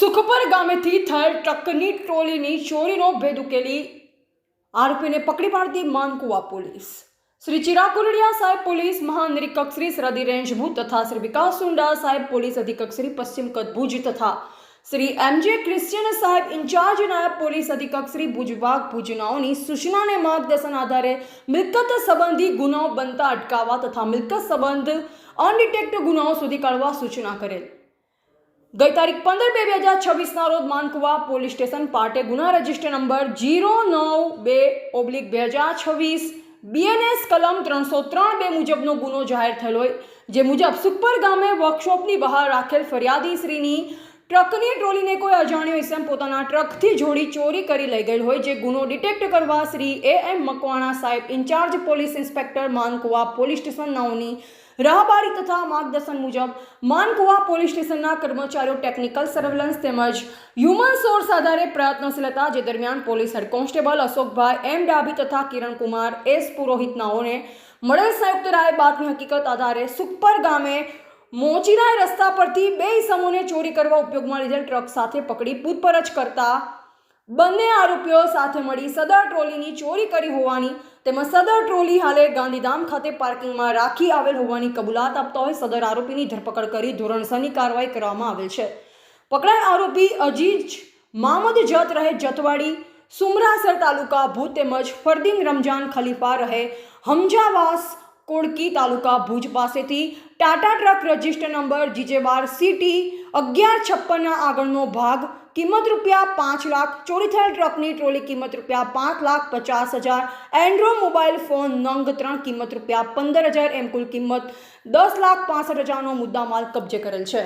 સુખપર ગામેથી થયેલ ટ્રકની ટ્રોલીની ચોરીનો ભેદ ઉકેલી આરોપીને પકડી પાડતી માનકુવા પોલીસ. શ્રી ચિરાગ કુરડિયા સાહેબ પોલીસ, મહાનિરીક્ષક શ્રી સરહદી રેન્જ ભૂત તથા શ્રી વિકાસ સુંડા સાહેબ પોલીસ અધિક્ષક શ્રી પશ્ચિમ કચ્છ ભુજ તથા શ્રી એમજે ક્રિશ્ચિયન સાહેબ ઇન્ચાર્જ નાયબ પોલીસ અધિક્ષક શ્રી ભુજ વિભાગ ભુજનાઓની સૂચનાને માર્ગદર્શન આધારે મિલકત સંબંધી ગુનાઓ બનતા અટકાવવા તથા મિલકત સંબંધ અનડિટેક્ટ ગુનાઓ શોધી કાઢવા સૂચના કરેલ. ગઈ તારીખ પંદર બે બે હજાર છવ્વીસના રોજ માનકુવા પોલીસ સ્ટેશન પાટે ગુના રજિસ્ટર નંબર જીરો નવ બે ઓબ્લિક બે હજાર છવ્વીસ બીએનએસ કલમ ત્રણસો ત્રણ બે મુજબનો ગુનો જાહેર થયેલ હોય. જે મુજબ સુખપર ગામે વર્કશોપની બહાર રાખેલ ફરિયાદી શ્રીની ટ્રકની ટ્રોલીને કોઈ અજાણ્યો ઇસમ પોતાના ટ્રકથી જોડી ચોરી કરી લઈ ગયેલ હોય જે ગુનો ડિટેક્ટ કરવા શ્રી એ એમ મકવાણા સાહેબ incharge police inspector Mankuva police station નાઓની રાહબારી તથા માર્ગદર્શન મુજબ માનકુવા પોલીસ સ્ટેશનના કર્મચારીઓ ટેકનિકલ સર્વેલન્સ તેમજ હ્યુમન સોર્સ આધારે પ્રયત્નશીલ હતા. જે દરમિયાન police head constable Ashokbhai M Dabhi તથા કિરણકુમાર એસ પુરોહિતનાઓને મળેલ સંયુક્ત રાય બાતમી હકીકત આધારે સુખપર ગામે મોચીરાય રસ્તા પરથી બે ઇસમોને ચોરી કરવા ઉપયોગમાં લીધેલ ટ્રક સાથે પકડી પૂછપરછ કરતા બંને આરોપીઓ સાથે મળી સદર ટ્રોલીની ચોરી કરી હોવાની તેમજ સદર ટ્રોલી હાલે ગાંધીધામ ખાતે પાર્કિંગમાં રાખી આવેલ હોવાની કબૂલાત આપતા હોય સદર આરોપીની ધરપકડ કરી ધોરણસરની કાર્યવાહી કરવામાં આવેલ છે. પકડાયેલ આરોપી અજીજ મામદ જત રહે જતવાડી, સુમરાસર તાલુકા ભૂત તેમજ ફરદીન રમજાન ખલીફા રહે હમજાવાસ કોડકી તાલુકા ભુજ પાસેથી Tata truck register number G J બાર સીટી અગિયાર છપ્પનના આગળનો ભાગ કિંમત રૂપિયા પાંચ લાખ ચોરી થયેલ ટ્રકની ટ્રોલી કિંમત રૂપિયા પાંચ લાખ પચાસ હજાર એન્ડ્રો મોબાઈલ ફોન નંગ ત્રણ કિંમત રૂપિયા પંદર હજાર એમ કુલ કિંમત દસ લાખ પાસઠ હજારનો મુદ્દામાલ કબજે કરેલ છે.